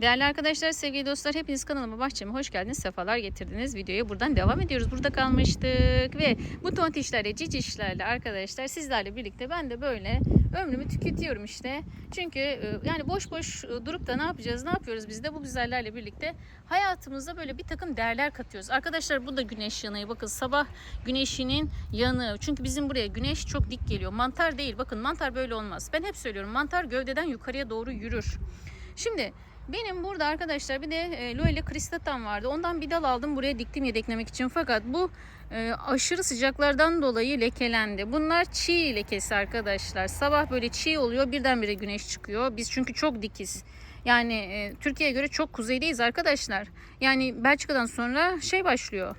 Değerli arkadaşlar, sevgili dostlar, hepiniz kanalıma, bahçeme hoş geldiniz, sefalar getirdiniz. Videoya buradan devam ediyoruz. Burada kalmıştık ve bu tontişlerle, cicişlerle arkadaşlar sizlerle birlikte ben de böyle ömrümü tüketiyorum işte. Çünkü e, yani boş boş e, durup da ne yapacağız, ne yapıyoruz biz de bu güzellerle birlikte hayatımızda böyle bir takım değerler katıyoruz. Arkadaşlar bu da güneş yanığı. Bakın sabah güneşinin yanığı. Çünkü bizim buraya güneş çok dik geliyor. Mantar değil. Bakın mantar böyle olmaz. Ben hep söylüyorum mantar gövdeden yukarıya doğru yürür. Şimdi benim burada arkadaşlar bir de e, kristatam vardı. Ondan bir dal aldım buraya diktim yedeklemek için. Fakat bu e, aşırı sıcaklardan dolayı lekelendi. Bunlar çiğ lekesi arkadaşlar. Sabah böyle çiğ oluyor birdenbire güneş çıkıyor. Biz çünkü çok dikiz. Yani e, Türkiye'ye göre çok kuzeydeyiz arkadaşlar. Yani Belçika'dan sonra şey başlıyor.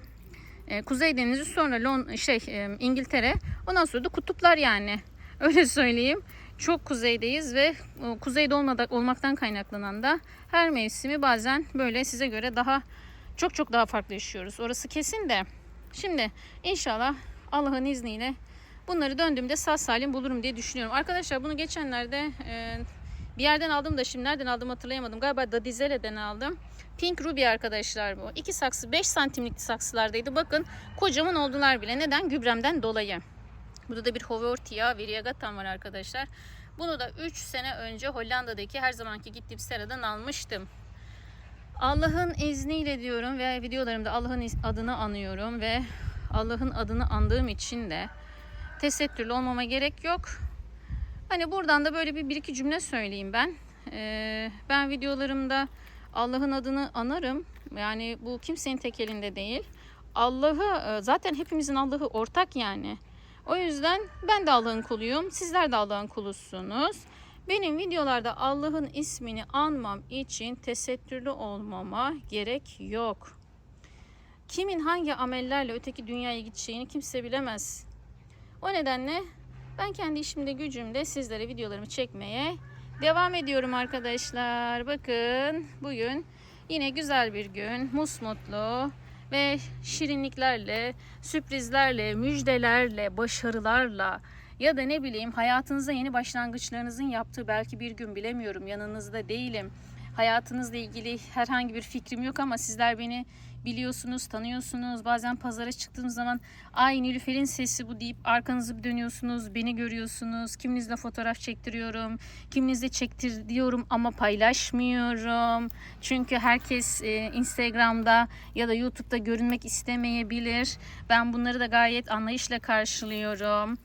E, Kuzey Denizi sonra Lon şey e, İngiltere. Ondan sonra da kutuplar yani. Öyle söyleyeyim. Çok kuzeydeyiz ve e, kuzeyde olmaktan kaynaklanan da her mevsimi bazen böyle size göre daha çok çok daha farklı yaşıyoruz. Orası kesin de. Şimdi inşallah Allah'ın izniyle bunları döndüğümde sağ salim bulurum diye düşünüyorum. Arkadaşlar bunu geçenlerde e, bir yerden aldım da şimdi nereden aldım hatırlayamadım. Galiba Dadizele'den aldım. Pink Ruby arkadaşlar bu. İki saksı 5 santimlik saksılardaydı. Bakın kocaman oldular bile. Neden? Gübremden dolayı. Burada da bir Hovortia Variegatam var arkadaşlar. Bunu da 3 sene önce Hollanda'daki her zamanki gittiğim seradan almıştım. Allah'ın izniyle diyorum ve videolarımda Allah'ın adını anıyorum ve Allah'ın adını andığım için de tesettürlü olmama gerek yok. Hani buradan da böyle bir, bir iki cümle söyleyeyim ben. Ee, ben videolarımda Allah'ın adını anarım. Yani bu kimsenin tek elinde değil. Allah'ı e, zaten hepimizin Allah'ı ortak yani. O yüzden ben de Allah'ın kuluyum. Sizler de Allah'ın kulusunuz. Benim videolarda Allah'ın ismini anmam için tesettürlü olmama gerek yok. Kimin hangi amellerle öteki dünyaya gideceğini kimse bilemez. O nedenle ben kendi işimde gücümde sizlere videolarımı çekmeye devam ediyorum arkadaşlar. Bakın bugün yine güzel bir gün. Musmutlu ve şirinliklerle, sürprizlerle, müjdelerle, başarılarla ya da ne bileyim hayatınızda yeni başlangıçlarınızın yaptığı belki bir gün bilemiyorum yanınızda değilim. Hayatınızla ilgili herhangi bir fikrim yok ama sizler beni biliyorsunuz, tanıyorsunuz. Bazen pazara çıktığım zaman ay Nilüfer'in sesi bu deyip arkanızı dönüyorsunuz, beni görüyorsunuz. Kiminizle fotoğraf çektiriyorum, kiminizle çektir diyorum ama paylaşmıyorum. Çünkü herkes e, Instagram'da ya da YouTube'da görünmek istemeyebilir. Ben bunları da gayet anlayışla karşılıyorum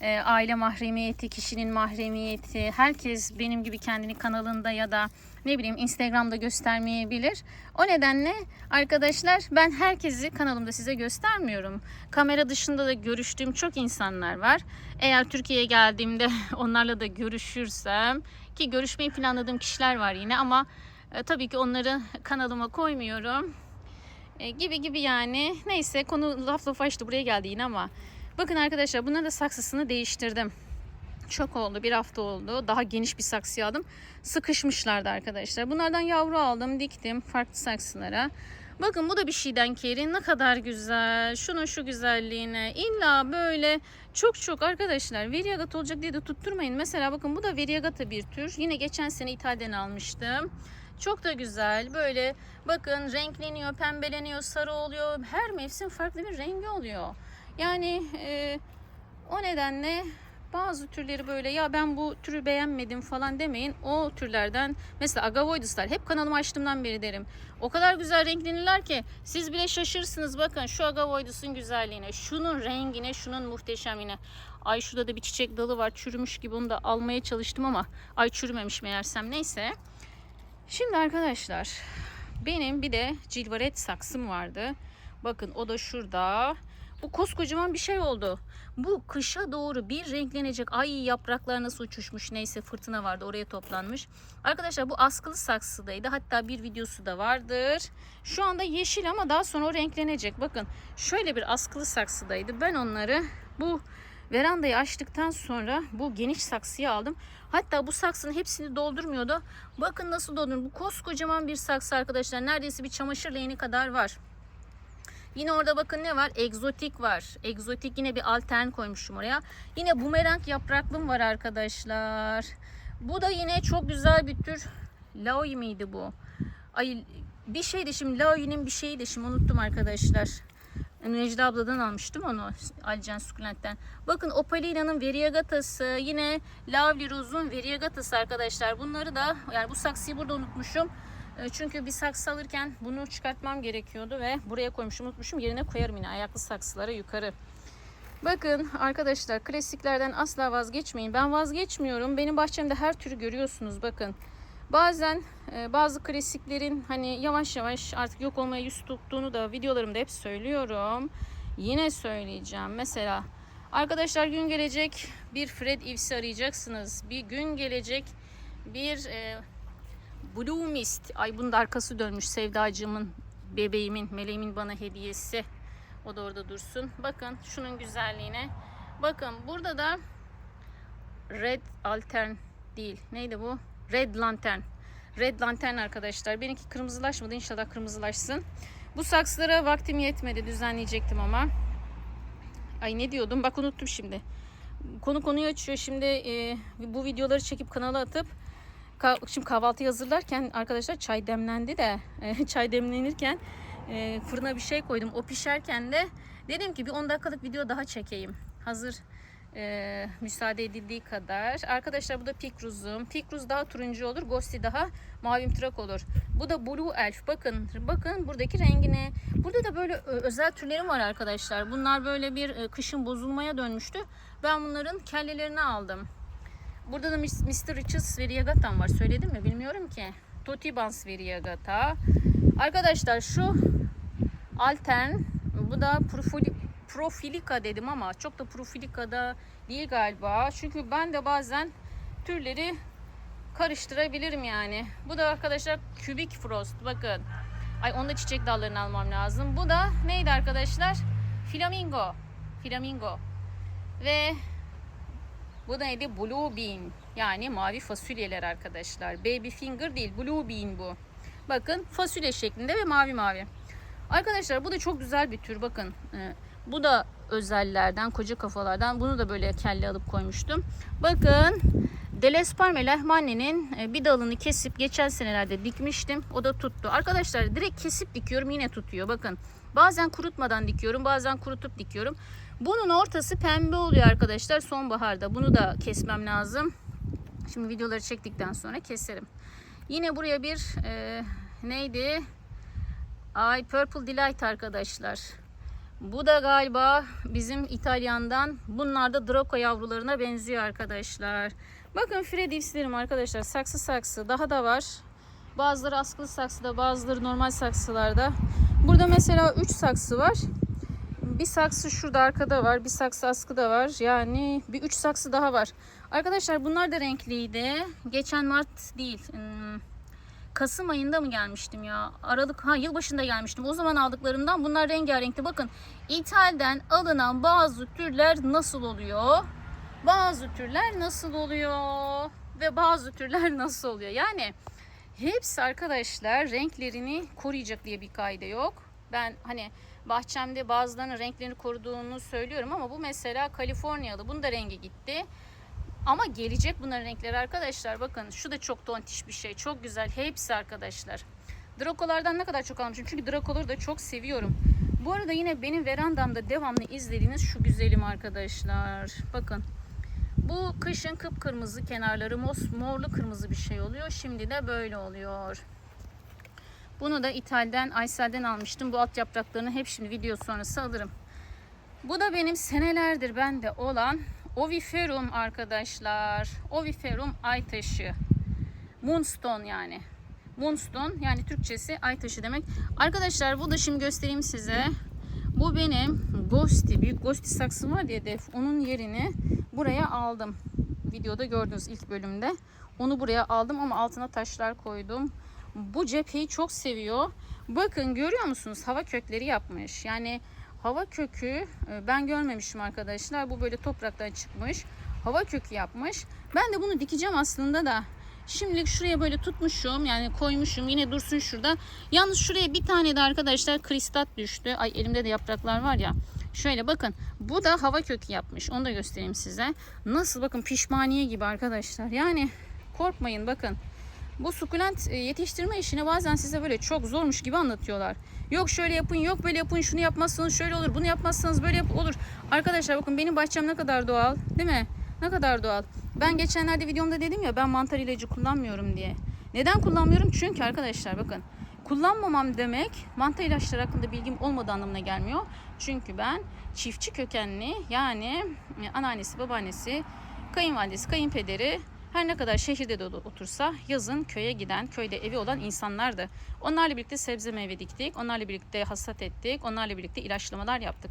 e, aile mahremiyeti, kişinin mahremiyeti, herkes benim gibi kendini kanalında ya da ne bileyim Instagram'da göstermeyebilir. O nedenle arkadaşlar ben herkesi kanalımda size göstermiyorum. Kamera dışında da görüştüğüm çok insanlar var. Eğer Türkiye'ye geldiğimde onlarla da görüşürsem ki görüşmeyi planladığım kişiler var yine ama e, tabii ki onları kanalıma koymuyorum. E, gibi gibi yani. Neyse konu laf lafa açtı buraya geldi yine ama Bakın arkadaşlar bunların da saksısını değiştirdim. Çok oldu. Bir hafta oldu. Daha geniş bir saksıya aldım. Sıkışmışlardı arkadaşlar. Bunlardan yavru aldım. Diktim farklı saksılara. Bakın bu da bir şeyden keri. Ne kadar güzel. Şunun şu güzelliğine. İlla böyle çok çok arkadaşlar variegat olacak diye de tutturmayın. Mesela bakın bu da variegata bir tür. Yine geçen sene İtalya'dan almıştım. Çok da güzel. Böyle bakın renkleniyor, pembeleniyor, sarı oluyor. Her mevsim farklı bir rengi oluyor. Yani e, o nedenle bazı türleri böyle ya ben bu türü beğenmedim falan demeyin. O türlerden mesela agavoiduslar hep kanalımı açtığımdan beri derim. O kadar güzel renklenirler ki siz bile şaşırsınız. Bakın şu agavoidusun güzelliğine, şunun rengine, şunun muhteşemine. Ay şurada da bir çiçek dalı var çürümüş gibi onu da almaya çalıştım ama ay çürümemiş meğersem neyse. Şimdi arkadaşlar benim bir de cilvaret saksım vardı. Bakın o da şurada. Bu koskocaman bir şey oldu. Bu kışa doğru bir renklenecek. Ay yapraklar nasıl uçuşmuş. Neyse fırtına vardı oraya toplanmış. Arkadaşlar bu askılı saksıdaydı. Hatta bir videosu da vardır. Şu anda yeşil ama daha sonra o renklenecek. Bakın şöyle bir askılı saksıdaydı. Ben onları bu verandayı açtıktan sonra bu geniş saksıya aldım. Hatta bu saksının hepsini doldurmuyordu. Bakın nasıl doldurmuyor. Bu koskocaman bir saksı arkadaşlar. Neredeyse bir çamaşır leğeni kadar var. Yine orada bakın ne var? Egzotik var. Egzotik yine bir altern koymuşum oraya. Yine bumerang yapraklım var arkadaşlar. Bu da yine çok güzel bir tür Laoyi miydi bu? Ay bir şeydi şimdi Laoyi'nin bir şeydi şimdi unuttum arkadaşlar. Necla abladan almıştım onu Alcan Sukulent'ten. Bakın Opalina'nın Variegata'sı yine Lavli Rose'un Variegata'sı arkadaşlar. Bunları da yani bu saksıyı burada unutmuşum. E, Çünkü bir saksı alırken bunu çıkartmam gerekiyordu ve buraya koymuşum unutmuşum. Yerine koyarım yine ayaklı saksılara yukarı. Bakın arkadaşlar klasiklerden asla vazgeçmeyin. Ben vazgeçmiyorum. Benim bahçemde her türü görüyorsunuz bakın. Bazen e, bazı klasiklerin hani yavaş yavaş artık yok olmaya yüz tuttuğunu da videolarımda hep söylüyorum. Yine söyleyeceğim. Mesela arkadaşlar gün gelecek bir Fred Ives'i arayacaksınız. Bir gün gelecek bir e, Blue Mist. Ay bunun da arkası dönmüş Sevdacığımın, bebeğimin, meleğimin bana hediyesi. O da orada dursun. Bakın şunun güzelliğine. Bakın burada da Red Altern değil. Neydi bu? Red Lantern. Red Lantern arkadaşlar. Benimki kırmızılaşmadı. İnşallah kırmızılaşsın. Bu saksılara vaktim yetmedi. Düzenleyecektim ama. Ay ne diyordum? Bak unuttum şimdi. Konu konuyu açıyor. Şimdi e, bu videoları çekip kanala atıp Şimdi kahvaltı hazırlarken arkadaşlar çay demlendi de e, çay demlenirken e, fırına bir şey koydum. O pişerken de dedim ki bir 10 dakikalık video daha çekeyim. Hazır e, müsaade edildiği kadar. Arkadaşlar bu da Pikruz'um. Pikruz daha turuncu olur. Ghosty daha mavimtırak olur. Bu da Blue Elf. Bakın bakın buradaki rengine. Burada da böyle özel türlerim var arkadaşlar. Bunlar böyle bir kışın bozulmaya dönmüştü. Ben bunların kellelerini aldım. Burada da Mr. Riches Variegata'm var. Söyledim mi bilmiyorum ki. Totibans Variegata. Arkadaşlar şu Altern. Bu da Profili, Profilika dedim ama çok da Profilika'da değil galiba. Çünkü ben de bazen türleri karıştırabilirim yani. Bu da arkadaşlar Cubic Frost. Bakın. Ay onda çiçek dallarını almam lazım. Bu da neydi arkadaşlar? Flamingo. Flamingo. Ve bu neydi? Blue bean. Yani mavi fasulyeler arkadaşlar. Baby finger değil. Blue bean bu. Bakın fasulye şeklinde ve mavi mavi. Arkadaşlar bu da çok güzel bir tür. Bakın. e, bu da özellerden, koca kafalardan. Bunu da böyle kelle alıp koymuştum. Bakın. Delesparme Lehmanne'nin e, bir dalını kesip geçen senelerde dikmiştim. O da tuttu. Arkadaşlar direkt kesip dikiyorum yine tutuyor. Bakın. Bazen kurutmadan dikiyorum, bazen kurutup dikiyorum. Bunun ortası pembe oluyor arkadaşlar sonbaharda. Bunu da kesmem lazım. Şimdi videoları çektikten sonra keserim. Yine buraya bir e, neydi? Ay Purple Delight arkadaşlar. Bu da galiba bizim İtalyan'dan. Bunlar da Draco yavrularına benziyor arkadaşlar. Bakın Fredivs'lerim arkadaşlar. Saksı saksı. Daha da var. Bazıları askılı saksıda, bazıları normal saksılarda. Burada mesela 3 saksı var. Bir saksı şurada arkada var. Bir saksı askıda var. Yani bir 3 saksı daha var. Arkadaşlar bunlar da renkliydi. Geçen Mart değil. hmm, Kasım ayında mı gelmiştim ya? Aralık ha yılbaşında gelmiştim. O zaman aldıklarımdan bunlar rengarenkti. Bakın İthal'den alınan bazı türler nasıl oluyor? Bazı türler nasıl oluyor? Ve bazı türler nasıl oluyor? Yani hepsi arkadaşlar renklerini koruyacak diye bir kaide yok. Ben hani bahçemde bazılarının renklerini koruduğunu söylüyorum ama bu mesela Kaliforniyalı. Bunun da rengi gitti. Ama gelecek bunların renkleri arkadaşlar. Bakın şu da çok tontiş bir şey. Çok güzel. Hepsi arkadaşlar. Drakolardan ne kadar çok almışım. Çünkü Drakoları da çok seviyorum. Bu arada yine benim verandamda devamlı izlediğiniz şu güzelim arkadaşlar. Bakın. Bu kışın kıpkırmızı kenarları mos morlu kırmızı bir şey oluyor. Şimdi de böyle oluyor. Bunu da İtal'den, Aysel'den almıştım. Bu alt yapraklarını hep şimdi video sonrası alırım. Bu da benim senelerdir bende olan Oviferum arkadaşlar. Oviferum aytaşı. Moonstone yani. Moonstone yani Türkçesi aytaşı demek. Arkadaşlar bu da şimdi göstereyim size. Bu benim Ghosty, büyük Ghosty saksım var diye def. Onun yerini buraya aldım. Videoda gördünüz ilk bölümde. Onu buraya aldım ama altına taşlar koydum. Bu cepheyi çok seviyor. Bakın görüyor musunuz? Hava kökleri yapmış. Yani hava kökü e, ben görmemişim arkadaşlar. Bu böyle topraktan çıkmış. Hava kökü yapmış. Ben de bunu dikeceğim aslında da. Şimdilik şuraya böyle tutmuşum yani koymuşum yine dursun şurada. Yalnız şuraya bir tane de arkadaşlar kristat düştü. Ay elimde de yapraklar var ya. Şöyle bakın bu da hava kökü yapmış. Onu da göstereyim size. Nasıl bakın pişmaniye gibi arkadaşlar. Yani korkmayın bakın. Bu sukulent e, yetiştirme işini bazen size böyle çok zormuş gibi anlatıyorlar. Yok şöyle yapın, yok böyle yapın, şunu yapmazsanız şöyle olur, bunu yapmazsanız böyle yap olur. Arkadaşlar bakın benim bahçem ne kadar doğal, değil mi? Ne kadar doğal. Ben geçenlerde videomda dedim ya ben mantar ilacı kullanmıyorum diye. Neden kullanmıyorum? Çünkü arkadaşlar bakın kullanmamam demek mantar ilaçları hakkında bilgim olmadığı anlamına gelmiyor. Çünkü ben çiftçi kökenli yani e, anneannesi, babaannesi, kayınvalidesi, kayınpederi her ne kadar şehirde de otursa yazın köye giden, köyde evi olan insanlardı. Onlarla birlikte sebze meyve diktik, onlarla birlikte hasat ettik, onlarla birlikte ilaçlamalar yaptık.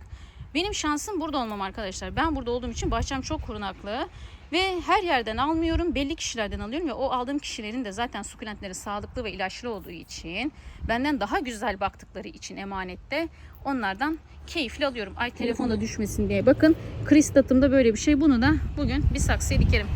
Benim şansım burada olmam arkadaşlar. Ben burada olduğum için bahçem çok korunaklı ve her yerden almıyorum. Belli kişilerden alıyorum ve o aldığım kişilerin de zaten sukulentleri sağlıklı ve ilaçlı olduğu için benden daha güzel baktıkları için emanette onlardan keyifli alıyorum. Ay telefonda düşmesin diye. Bakın kristatımda böyle bir şey. Bunu da bugün bir saksıya dikerim.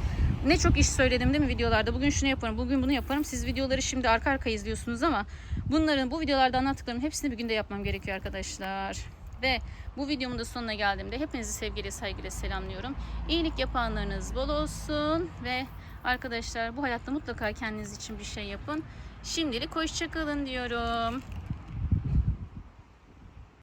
Ne çok iş söyledim değil mi videolarda? Bugün şunu yaparım, bugün bunu yaparım. Siz videoları şimdi arka arkaya izliyorsunuz ama bunların bu videolarda anlattıklarımın hepsini bir günde yapmam gerekiyor arkadaşlar. Ve bu videomun da sonuna geldiğimde hepinizi sevgiyle saygıyla selamlıyorum. İyilik yapanlarınız bol olsun ve arkadaşlar bu hayatta mutlaka kendiniz için bir şey yapın. Şimdilik hoşçakalın diyorum.